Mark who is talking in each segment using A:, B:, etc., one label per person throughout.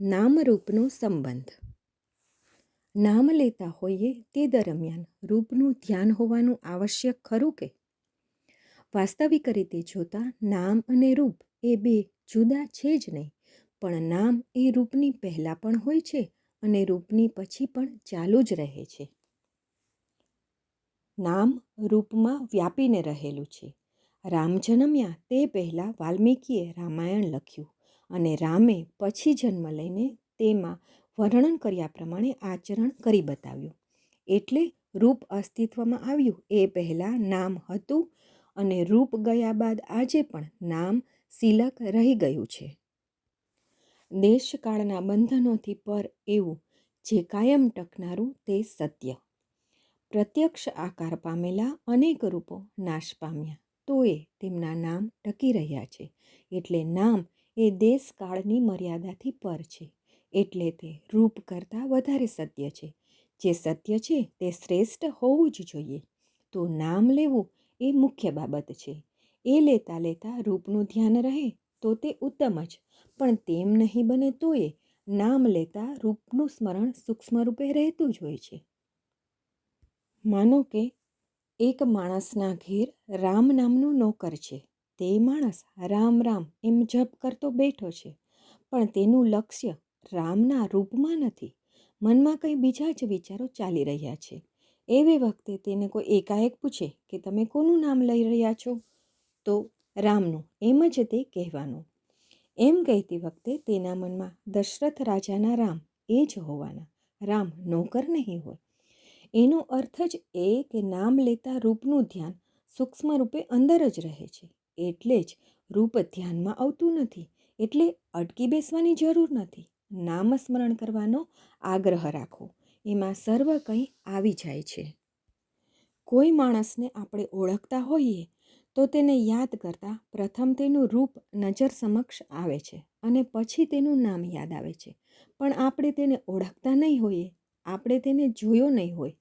A: નામરૂપનો સંબંધ. નામ લેતા હોઈએ તે દરમિયાન રૂપનું ધ્યાન હોવાનું આવશ્યક ખરું કે? વાસ્તવિક રીતે જોતા નામ અને રૂપ એ બે જુદા છે જ નહીં, પણ નામ એ રૂપની પહેલાં પણ હોય છે અને રૂપની પછી પણ ચાલુ જ રહે છે. નામ રૂપમાં વ્યાપીને રહેલું છે. રામ જન્મ્યા તે પહેલાં વાલ્મીકીએ રામાયણ લખ્યું. અને રામે પછી જન્મ લઈને તેમાં વર્ણન કર્યા પ્રમાણે આચરણ કરી બતાવ્યું. એટલે રૂપ અસ્તિત્વમાં આવ્યું એ પહેલાં નામ હતું અને રૂપ ગયા બાદ આજે પણ નામ સિલક રહી ગયું છે. દેશકાળના બંધનોથી પર એવું જે કાયમ ટકનારું તે સત્ય. પ્રત્યક્ષ આકાર પામેલા અનેક રૂપો નાશ પામ્યા, તોય તેમના નામ ટકી રહ્યા છે. એટલે નામ એ દેશકાળની મર્યાદાથી પર છે. એટલે તે રૂપ કરતાં વધારે સત્ય છે. જે સત્ય છે તે શ્રેષ્ઠ હોવું જ જોઈએ. તો નામ લેવું એ મુખ્ય બાબત છે. એ લેતા લેતા રૂપનું ધ્યાન રહે તો તે ઉત્તમ જ. પણ તેમ નહીં બને તોય નામ લેતા રૂપનું સ્મરણ સૂક્ષ્મ રૂપે રહેતું જ હોય છે. માનો કે એક માણસના ઘેર રામ નામનું નોકર છે. તે માણસ રામ રામ એમ જપ કરતો બેઠો છે. પણ તેનું લક્ષ્ય રામના રૂપમાં નથી. મનમાં કંઈ બીજા જ વિચારો ચાલી રહ્યા છે. એવી વખતે તેને કોઈ એકાએક પૂછે કે તમે કોનું નામ લઈ રહ્યા છો? તો રામનું એમ જ તે કહેવાનું. એમ કહેતી વખતે તેના મનમાં દશરથ રાજાના રામ એ જ હોવાના. રામ નોકર નહીં હોય. એનો અર્થ જ એ કે નામ લેતા રૂપનું ધ્યાન સૂક્ષ્મ રૂપે અંદર જ રહે છે. એટલે જ રૂપ ધ્યાનમાં આવતું નથી, એટલે અટકી બેસવાની જરૂર નથી. નામસ્મરણ કરવાનો આગ્રહ રાખો, એમાં સર્વ કંઈ આવી જાય છે. કોઈ માણસને આપણે ઓળખતા હોઈએ, તો તેને યાદ કરતાં પ્રથમ તેનું રૂપ નજર સમક્ષ આવે છે અને પછી તેનું નામ યાદ આવે છે. પણ આપણે તેને ઓળખતા નહીં હોઈએ, આપણે તેને જોયો નહીં હોય,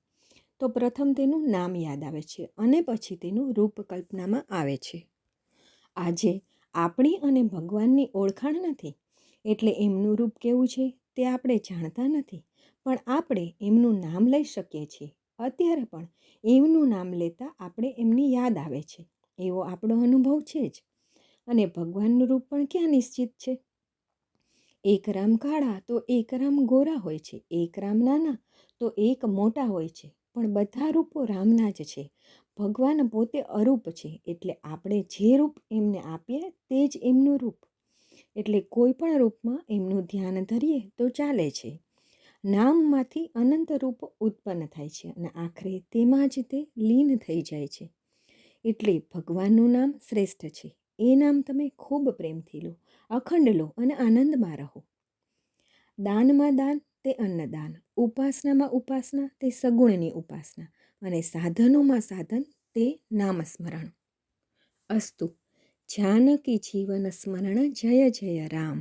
A: તો પ્રથમ તેનું નામ યાદ આવે છે અને પછી તેનું રૂપ કલ્પનામાં આવે છે. આજે આપણી અને ભગવાનની ઓળખાણ નથી. એટલે એમનું રૂપ કેવું છે તે આપણે જાણતા નથી. પણ આપણે એમનું નામ લઈ શકીએ છીએ. અત્યારે પણ એમનું નામ લેતા આપણે એમની યાદ આવે છે. એવો આપણો અનુભવ છે જ. અને ભગવાનનું રૂપ પણ ક્યાં નિશ્ચિત છે? એક રામ કાળા તો એક રામ ગોરા હોય છે. એક રામ નાના તો એક મોટા હોય છે. પણ બધા રૂપો રામના જ છે. ભગવાન પોતે અરૂપ છે, એટલે આપણે જે રૂપ એમને આપીએ તે જ એમનું રૂપ. એટલે કોઈ પણ રૂપમાં એમનું ધ્યાન ધરીએ તો ચાલે છે. નામમાંથી અનંત રૂપ ઉત્પન્ન થાય છે અને આખરે તેમાં જ તે લીન થઈ જાય છે. એટલે ભગવાનનું નામ શ્રેષ્ઠ છે. એ નામ તમે ખૂબ પ્રેમથી લો, અખંડ લો અને આનંદમાં રહો. દાનમાં દાન, તે અન્નદાન. ઉપાસનામાં ઉપાસના, તે સગુણની ઉપાસના. અને સાધનોમાં સાધન તે નામસ્મરણ અસ્તુ જાનકી જીવન સ્મરણ જય જય રામ.